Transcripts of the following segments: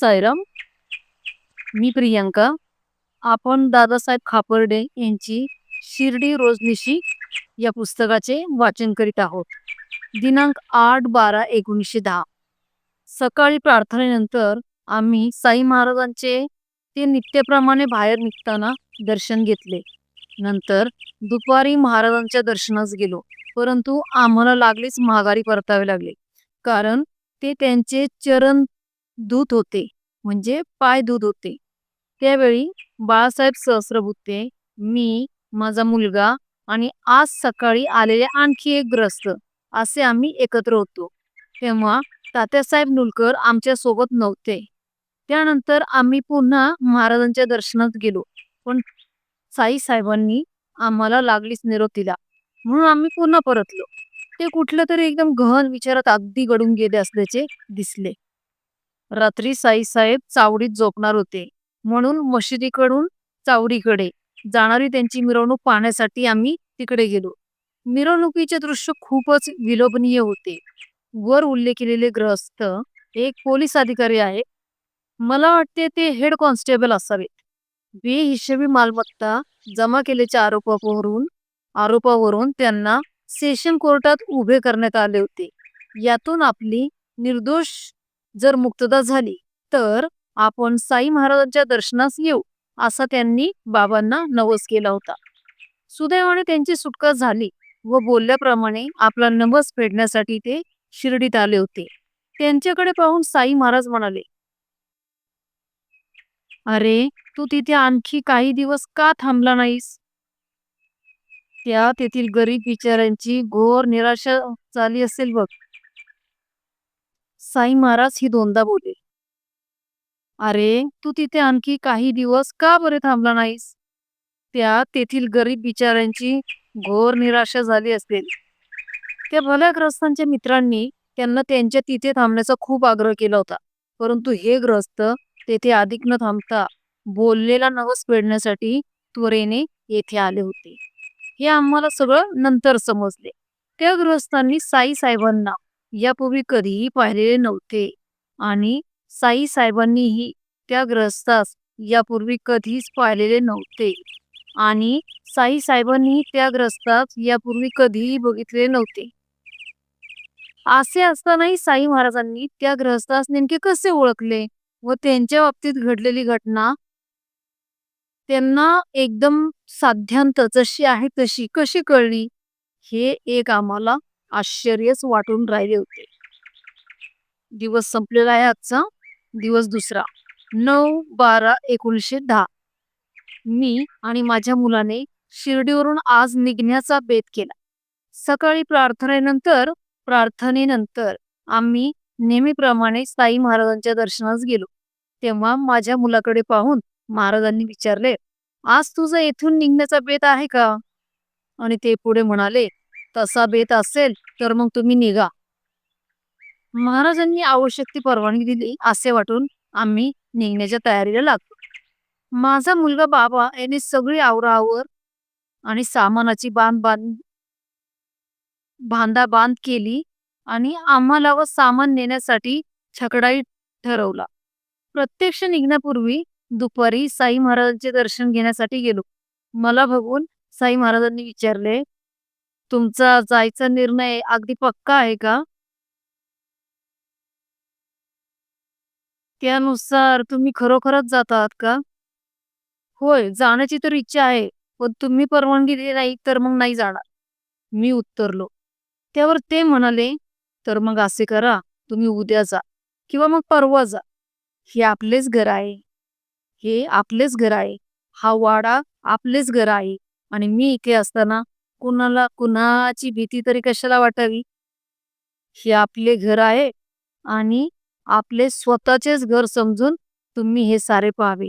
सायराम मी प्रियांका. आपण दादासाहेब खापर्डे यांची शिर्डी रोजनिशी या पुस्तकाचे वाचन करीत आहोत. दिनांक आठ बारा एकोणीसशे दहा. सकाळी प्रार्थनेनंतर आम्ही साई महाराजांचे ते नित्यप्रमाणे बाहेर निघताना दर्शन घेतले. नंतर दुपारी महाराजांच्या दर्शनास गेलो. परंतु आम्हाला लागलीच माघारी परतावे लागले. कारण ते त्यांचे चरण दूत होते म्हणजे पाय दूत होते. त्यावेळी बाळासाहेब सहस्रबुद्धे मी माझा मुलगा आणि आज सकाळी आलेले आणखी एक ग्रस्त असे आम्ही एकत्र होतो. तेव्हा तात्यासाहेब नुलकर आमच्यासोबत नव्हते. त्यानंतर आम्ही पुन्हा महाराजांच्या दर्शनात गेलो पण साई साहेबांनी आम्हाला लागलीच निरोप दिला म्हणून आम्ही पुन्हा परतलो. ते कुठलं तरी एकदम गहन विचारात अगदी गडून गेले असल्याचे दिसले. रात्री साईसाहेब चावडीत झोपणार होते. म्हणून मशिदीकडून चावडीकडे. जाणारी त्यांची मिरवणूक पाहण्यासाठी आम्ही तिकडे गेलो. मिरवणुकीचे दृश्य खूपच विलोभनीय होते. वर उल्लेख केलेले ग्रहस्थ एक पोलीस अधिकारी आहे. मला वाटते ते हेड कॉन्स्टेबल असावेत. बेहिशेबी मालमत्ता जमा केल्याच्या आरोपावरून आरोपावरून त्यांना सेशन कोर्टात उभे करण्यात आले होते. यातून आपली निर्दोष जर मुक्तता झाली तर आपण साई महाराजांच्या दर्शनास येऊ असा त्यांनी बाबांना नवस केला होता. सुदैवाने त्यांची सुटका झाली व बोलल्याप्रमाणे आपला नवस फेडण्यासाठी ते शिर्डीत आले होते. त्यांच्याकडे पाहून साई महाराज म्हणाले अरे तू तिथे आणखी काही दिवस का थांबला नाहीस? त्या तेथील गरीब बिचाऱ्यांची घोर निराशा झाली असेल बघ. साई महाराज ही दोनदा बोलले. अरे तू तिथे आणखी काही दिवस का बरे थांबला नाहीस? त्या तेथील गरीब बिचाऱ्यांची घोर निराशा झाली असेल. त्या भल्याग्रस्तांच्या मित्रांनी त्यांना त्यांच्या तिथे थांबण्याचा खूप आग्रह केला होता. परंतु हे ग्रस्त तेथे अधिक न थांबता बोललेला नवस फेडण्यासाठी त्वरेने येथे आले होते. हे आम्हाला सगळं नंतर समजले. त्या गृहस्थांनी साई साहेबांना यापूर्वी कधीही पाहिलेले नव्हते. आणि साई साहेबांनीही त्या ग्रस्तास यापूर्वी कधीच पाहिलेले नव्हते. आणि साई साहेबांनीही त्या ग्रस्तास यापूर्वी कधीही बघितले नव्हते. असे असतानाही साई महाराजांनी त्या ग्रहस्थास नेमके कसे ओळखले व त्यांच्या बाबतीत घडलेली घटना? त्यांना एकदम साध्यांत जशी आहे तशी कशी कळली? हे एक आम्हाला आश्चर्यच वाटून राहिले होते. दिवस संपलेला आहे आजचा दिवस दुसरा. नऊ बारा एकोणीसशे दहा. मी आणि माझ्या मुलाने शिर्डीवरून आज निघण्याचा बेत केला. सकाळी प्रार्थनेनंतर प्रार्थनेनंतर आम्ही नेहमीप्रमाणे साई महाराजांच्या दर्शनास गेलो. तेव्हा माझ्या मुलाकडे पाहून महाराजांनी विचारले आज तुझा येथून निघण्याचा बेत आहे का? आणि ते पुढे म्हणाले तसा बेत असेल तर मग तुम्ही निघा. महाराजांनी आवश्यक ती परवानगी दिली असे वाटून आम्ही निघण्याच्या तयारीला लागतो माझा मुलगा बाबा यांनी सगळी आवरावर आणि सामानाची बांध बांध बांधा बांध केली आणि आम्हाला व सामान नेण्यासाठी छकडाई ठरवला. प्रत्यक्ष निघण्यापूर्वी दुपारी साई महाराजांचे दर्शन घेण्यासाठी गेलो. मला बघून साई महाराजांनी विचारले तुमचा जायचा निर्णय अगदी पक्का आहे का? त्यानुसार तुम्ही खरोखरच जात आहात का? होय जाण्याची तर इच्छा आहे पण तुम्ही परवानगी दिली नाही तर मग नाही जाणार. मी उत्तरलो. त्यावर ते म्हणाले तर मग असे करा तुम्ही उद्या जा किंवा मग परवा जा. हे आपलेच घर आहे. हे आपलेच घर आहे. हा वाडा आपलेच घर आहे. आणि मी इथे असताना कुणाला कुणाची भीती तरी कशाला वाटावी? हे आपले घर आहे आणि आपले स्वतःचेच घर समजून तुम्ही हे सारे पाहावे.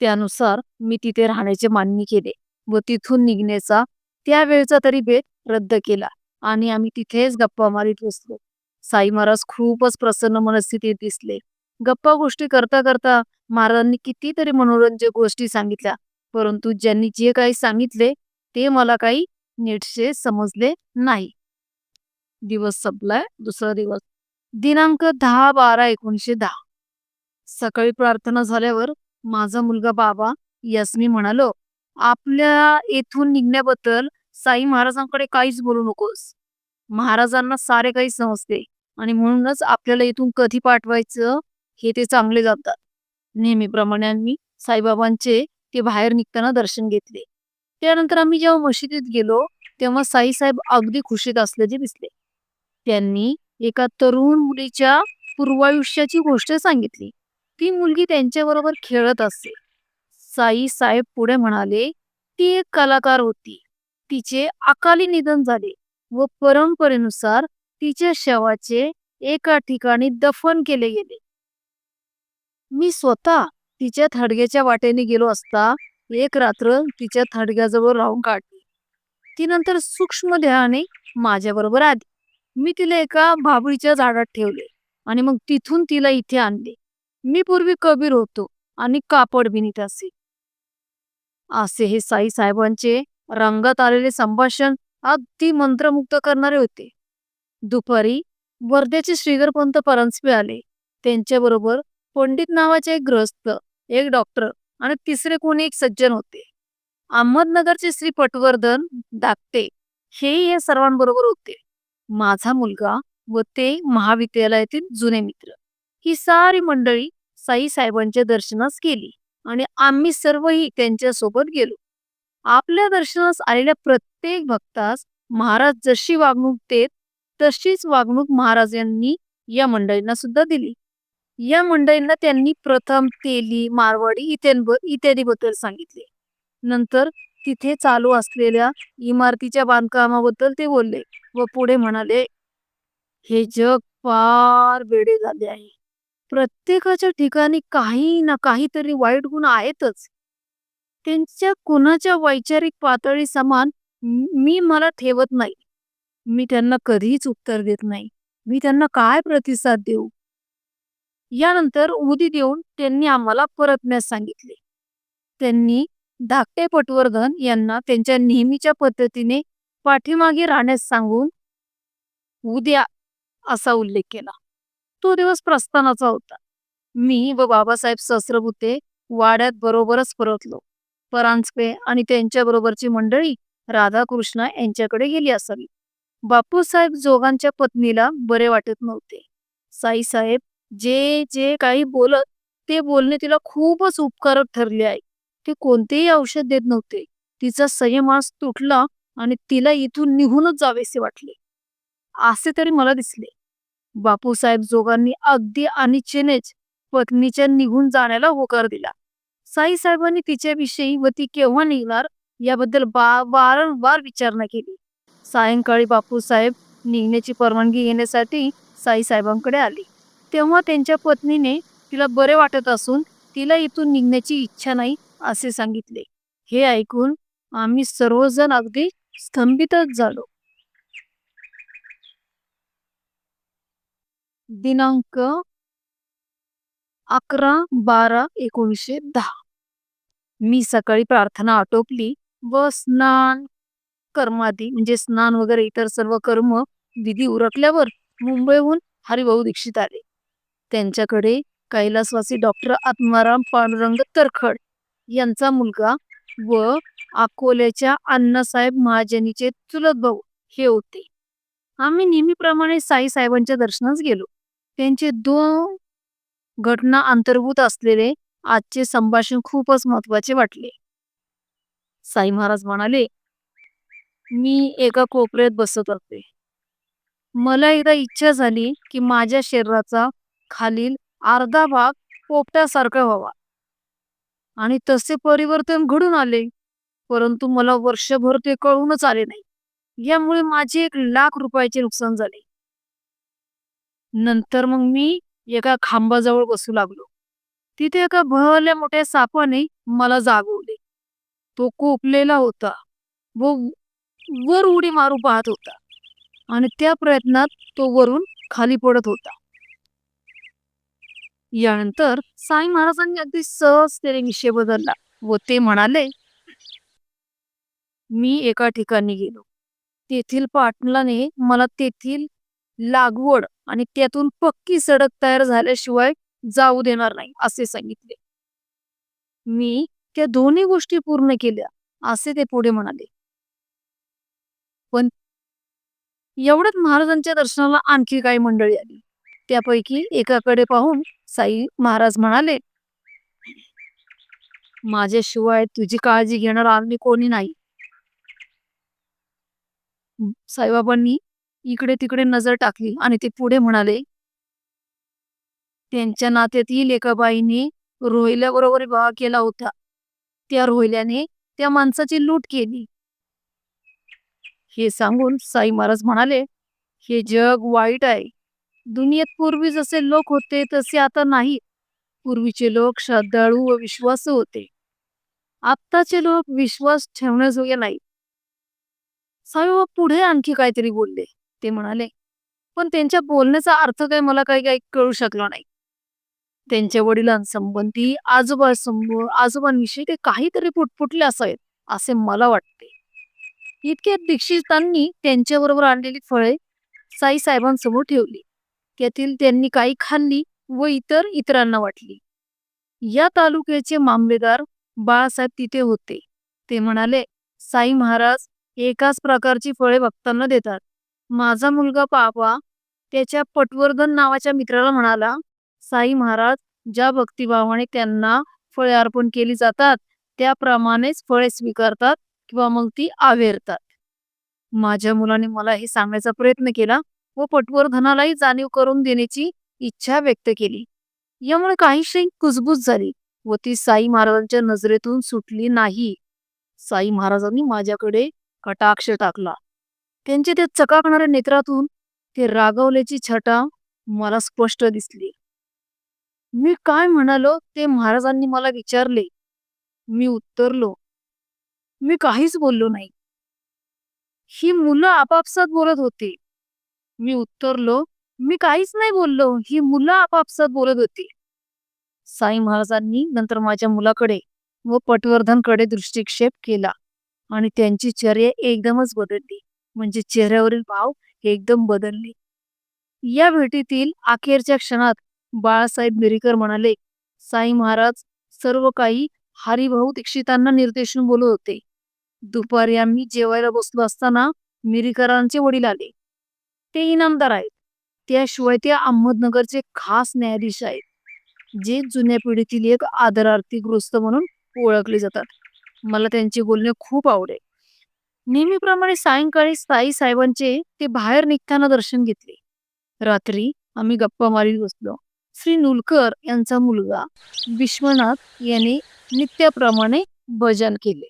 त्यानुसार मी तिथे राहण्याचे मान्य केले व तिथून निघण्याचा त्यावेळचा तरी बेत रद्द केला आणि आम्ही तिथेच गप्पा मारीत बसलो. साई महाराज खूपच प्रसन्न मनस्थितीत दिसले. गप्पा गोष्टी करता करता महाराजांनी कितीतरी मनोरंजक गोष्टी सांगितल्या परंतु ज्यांनी जे काही सांगितले ते मला काही नीटसे समजले नाही. दिवस संपलाय दुसरा दिवस. दिनांक दहा बारा एकोणीशे दहा. सकाळी प्रार्थना झाल्यावर माझा मुलगा बाबा यस मी म्हणालो आपल्या येथून निघण्याबद्दल साई महाराजांकडे काहीच बोलू नकोस. महाराजांना सारे काही समजते आणि म्हणूनच आपल्याला इथून कधी पाठवायचं हे ते चांगले जातात. नेहमीप्रमाणे आम्ही साईबाबांचे ते बाहेर निघताना दर्शन घेतले. त्यानंतर आम्ही जेव्हा मशिदीत गेलो तेव्हा साईसाहेब अगदी खुशीत असल्याचे दिसले. त्यांनी एका तरुण मुलीच्या पूर्वायुष्याची गोष्ट सांगितली. ती मुलगी त्यांच्याबरोबर खेळत असते साई साहेब पुढे म्हणाले ती एक कलाकार होती. तिचे अकाली निधन झाले व परंपरेनुसार तिच्या शवाचे एका ठिकाणी दफन केले गेले. मी स्वतः तिच्या थडग्याच्या वाटेने गेलो असता एक रात्र तिच्या थडग्याजवळ राहून काढली. ती नंतर सूक्ष्म देहाने माझ्याबरोबर आली. मी तिला एका भाबळीच्या झाडात ठेवले आणि मग तिथून तिला इथे आणले. मी पूर्वी कबीर होतो आणि कापड बिनीत असे. असे हे साई साहेबांचे रंगात आलेले संभाषण अगदी मंत्रमुग्ध करणारे होते. दुपारी वर्ध्याचे श्रीधरपंत परांजपे आले. त्यांच्याबरोबर पंडित नावाचे एक ग्रस्त एक डॉक्टर आणि तिसरे कोणी एक सज्जन होते. अहमदनगरचे श्री पटवर्धन दाखते हेही या सर्वांबरोबर होते. माझा मुलगा व ते महाविद्यालयातील जुने मित्र. ही सारी मंडळी साई साहेबांच्या दर्शनास गेली आणि आम्ही सर्वही त्यांच्यासोबत गेलो. आपल्या दर्शनास आलेल्या प्रत्येक भक्तास महाराज जशी वागणूक देत तशीच वागणूक महाराज यांनी या मंडळींना सुद्धा दिली. या मंडळींना त्यांनी प्रथम तेली मारवाडी इत्यादी बद्दल सांगितले. नंतर तिथे चालू असलेल्या इमारतीच्या बांधकामाबद्दल ते बोलले व पुढे म्हणाले हे जग फार वेडे झाले आहे. प्रत्येकाच्या ठिकाणी काही ना काहीतरी वाईट गुण आहेतच. त्यांच्या कुणाच्या वैचारिक पातळी समान मी मला ठेवत नाही. मी त्यांना कधीच उत्तर देत नाही. मी त्यांना काय प्रतिसाद देऊ? यानंतर उदी देऊन त्यांनी आम्हाला परतण्यास सांगितले. त्यांनी धाकटे पटवर्धन यांना त्यांच्या नेहमीच्या पद्धतीने पाठीमागे राहण्यास सांगून उद्या असा उल्लेख केला. तो दिवस प्रस्थानाचा होता. मी व बाबासाहेब सहस्रबुते वाड्यात बरोबरच परतलो. परांजपे आणि त्यांच्या बरोबरची मंडळी राधाकृष्ण यांच्याकडे गेली असावी. बापूसाहेब जोगांच्या पत्नीला बरे वाटत नव्हते. साईसाहेब जे जे काही बोलत ते बोलणे तिला खूपच उपकारक ठरले आहे. ते कोणतेही औषध देत नव्हते. तिचा संयमास तुटला आणि तिला इथून निघूनच जावेसे वाटले. असे तरी मला दिसले. बापूसाहेब जोगांनी अगदी अनिच्छेनेच पत्नीच्या निघून जाण्याला होकार दिला. साईसाहेबांनी तिच्याविषयी व ती केव्हा निघणार याबद्दल बा वारंवार विचारणा केली. सायंकाळी बापूसाहेब निघण्याची परवानगी घेण्यासाठी साईसाहेबांकडे आले. तेव्हा त्यांच्या पत्नीने तिला बरे वाटत असून तिला इथून निघण्याची इच्छा नाही असे सांगितले. हे ऐकून आम्ही सर्वजण अगदी स्तंभितच झालो. दिनांक अकरा बारा एकोणीसशे दहा. मी सकाळी प्रार्थना आटोपली व स्नान कर्मादी म्हणजे स्नान वगैरे इतर सर्व कर्म विधी उरकल्यावर मुंबईहून हरिभाऊ दीक्षित आले. त्यांच्याकडे कैलासवासी डॉक्टर आत्माराम पांडुरंग तरखड यांचा मुलगा व अकोल्याच्या अण्णासाहेब महाजनीचे चुलत भाऊ हे होते. आम्ही नेहमीप्रमाणे साई साहेबांच्या दर्शनास गेलो. त्यांचे दोन घटना अंतर्भूत असलेले आजचे संभाषण खूपच महत्त्वाचे वाटले. साई महाराज म्हणाले मी एका कोपऱ्यात बसत असते. मला एकदा इच्छा झाली की माझ्या शरीराचा खालील अर्धा भाग पोपट्यासारखा व्हावा. आणि तसे परिवर्तन घडून आले परंतु मला वर्षभर ते कळूनच आले नाही. यामुळे माझे एक लाख रुपयाचे नुकसान झाले. नंतर मग मी एका खांबाजवळ बसू लागलो. तिथे एका भल्या मोठ्या सापाने मला जागवले. तो कोपलेला होता व वर उडी मारू पाहत होता आणि त्या प्रयत्नात तो वरून खाली पडत होता. यानंतर साई महाराजांनी अगदी सहज त्याने विषय बदलला व ते म्हणाले मी एका ठिकाणी गेलो. तेथील पाटलाने मला तेथील लागवड आणि त्यातून पक्की सडक तयार झाल्याशिवाय जाऊ देणार नाही असे सांगितले. मी त्या दोन्ही गोष्टी पूर्ण केल्या असे ते पुढे म्हणाले. पण एवढ्यात महाराजांच्या दर्शनाला आणखी काही मंडळी आली. त्यापैकी एकाकडे पाहून साई महाराज म्हणाले माझ्याशिवाय तुझी काळजी घेणार आम्ही कोणी नाही. साईबाबांनी इकडे तिकडे नजर टाकली आणि ते पुढे म्हणाले त्यांच्या नात्यातील एका बाईने रोहिल्याबरोबर विवाह केला होता. त्या रोहिल्याने त्या माणसाची लूट केली. हे सांगून साई महाराज म्हणाले हे जग वाईट आहे. दुनियेत पूर्वी जसे लोक होते तसे आता नाही. पूर्वीचे लोक श्रद्धाळू व विश्वास होते. आत्ताचे लोक विश्वास ठेवण्याजोगे नाही. साईबाबा पुढे आणखी काहीतरी बोलले. ते म्हणाले पण त्यांच्या बोलण्याचा अर्थ काय मला काही काही कळू शकला नाही. त्यांच्या वडिलांसंबंधी आजोबा संब आजोबांविषयी ते काहीतरी पुटपुटले असावेत असे मला वाटते. इतक्या दीक्षितांनी त्यांच्याबरोबर आणलेली फळे साई साहेबांसमोर ठेवली. त्यातील त्यांनी काही खाल्ली व इतर इतरांना वाटली. या तालुक्याचे मामलेदार बाळासाहेब तिथे होते. ते म्हणाले साई महाराज एकाच प्रकारची फळे भक्तांना देतात. माझा मुलगा पापा त्याच्या पटवर्धन नावाच्या मित्राला म्हणाला साई महाराज ज्या भक्तिभावाने त्यांना फळे अर्पण केली जातात त्याप्रमाणेच फळे स्वीकारतात किंवा मग ती आवेरतात माझ्या मुलाने मला हे सांगण्याचा प्रयत्न केला व पटवर्धनालाही जाणीव करून देण्याची इच्छा व्यक्त केली. यामुळे काहीशी कुजबूज झाली व ती साई महाराजांच्या नजरेतून सुटली नाही. साई महाराजांनी माझ्याकडे कटाक्ष टाकला. त्यांच्या त्या चकाकणाऱ्या नेत्रातून ते रागवल्याची छटा मला स्पष्ट दिसली. मी काय म्हणालो ते महाराजांनी मला विचारले. मी उत्तरलो मी काहीच बोललो नाही. ही मुलं आपापसात बोलत होती. मी उत्तरलो मी काहीच नाही बोललो. ही मुलं आपापसात बोलत होती. साई महाराजांनी नंतर माझ्या मुलाकडे व पटवर्धनकडे दृष्टिक्षेप केला आणि त्यांची चर्या एकदमच बदलली. म्हणजे चेहऱ्यावरील भाव एकदम बदलले. या भेटीतील अखेरच्या क्षणात बाळासाहेब मिरीकर म्हणाले साई महाराज सर्व काही हरिभाऊ दीक्षितांना निर्देशून बोलत होते. दुपारी आम्ही जेवायला बसलो असताना मिरीकरांचे वडील आले. ते इनामदार आहेत. त्याशिवाय ते अहमदनगरचे खास न्यायाधीश आहेत जे जुन्या पिढीतील एक आदरार्थी गृहस्थ म्हणून ओळखले जातात. मला त्यांचे बोलणे खूप आवडे नेहमीप्रमाणे सायंकाळी साई साहेबांचे ते बाहेर निघताना दर्शन घेतले. रात्री आम्ही गप्पा मारीत बसलो. श्री नुलकर यांचा मुलगा विश्वनाथ याने नित्याप्रमाणे भजन केले.